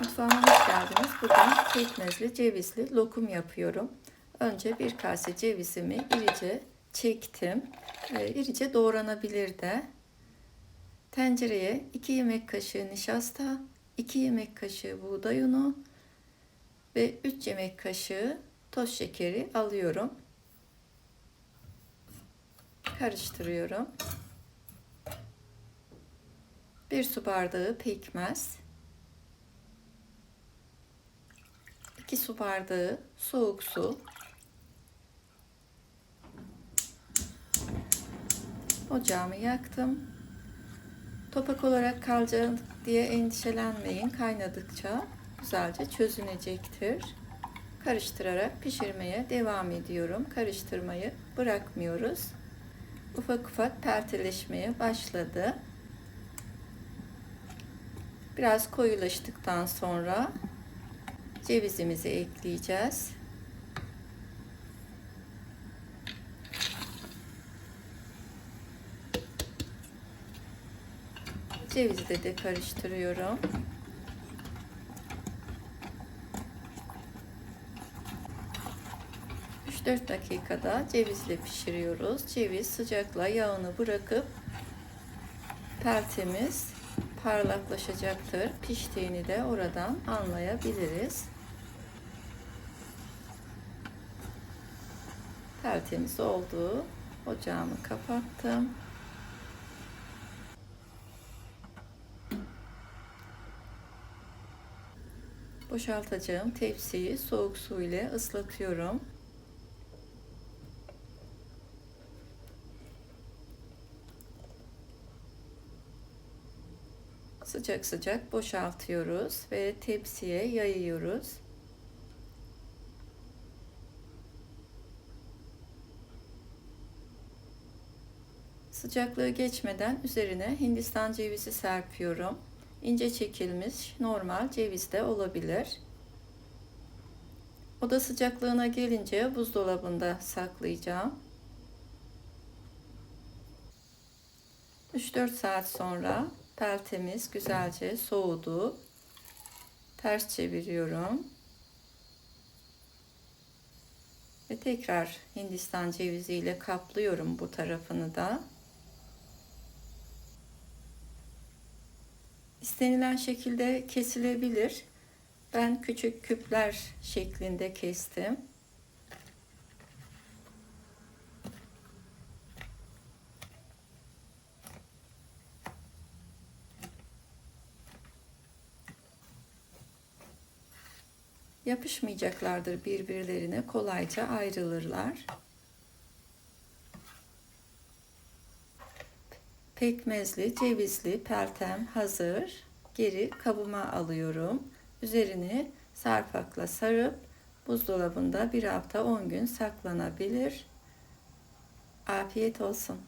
Mutfağıma hoş geldiniz. Bugün pekmezli cevizli lokum yapıyorum. Önce bir kase cevizimi irice çektim. E, irice doğranabilir de. Tencereye 2 yemek kaşığı nişasta, 2 yemek kaşığı buğday unu ve 3 yemek kaşığı toz şekeri alıyorum. Karıştırıyorum. 1 su bardağı pekmez. 2 su bardağı soğuk su. Ocağımı yaktım. Topak olarak kalacak diye endişelenmeyin. Kaynadıkça güzelce çözünecektir. Karıştırarak pişirmeye devam ediyorum. Karıştırmayı bırakmıyoruz. Ufak ufak perteleşmeye başladı. Biraz koyulaştıktan sonra cevizimizi ekleyeceğiz. Cevizi de, de karıştırıyorum. Üç dört dakikada cevizle pişiriyoruz. Ceviz sıcakla yağını bırakıp tertemiz parlaklaşacaktır. Piştiğini de oradan anlayabiliriz. Tertemiz oldu. Ocağımı kapattım. Boşaltacağım tepsiyi soğuk su ile ıslatıyorum. Sıcak sıcak boşaltıyoruz ve tepsiye yayıyoruz. Sıcaklığı geçmeden üzerine Hindistan cevizi serpiyorum. İnce çekilmiş normal ceviz de olabilir. Oda sıcaklığına gelince buzdolabında saklayacağım. 3-4 saat sonra peltemiz güzelce soğudu. Ters çeviriyorum. Ve tekrar Hindistan cevizi ile kaplıyorum bu tarafını da. İstenilen şekilde kesilebilir. Ben küçük küpler şeklinde kestim. Yapışmayacaklardır birbirlerine kolayca ayrılırlar. Pekmezli, cevizli peltem hazır. Geri kabıma alıyorum. Üzerini sarpakla sarıp buzdolabında bir hafta 10 gün saklanabilir. Afiyet olsun.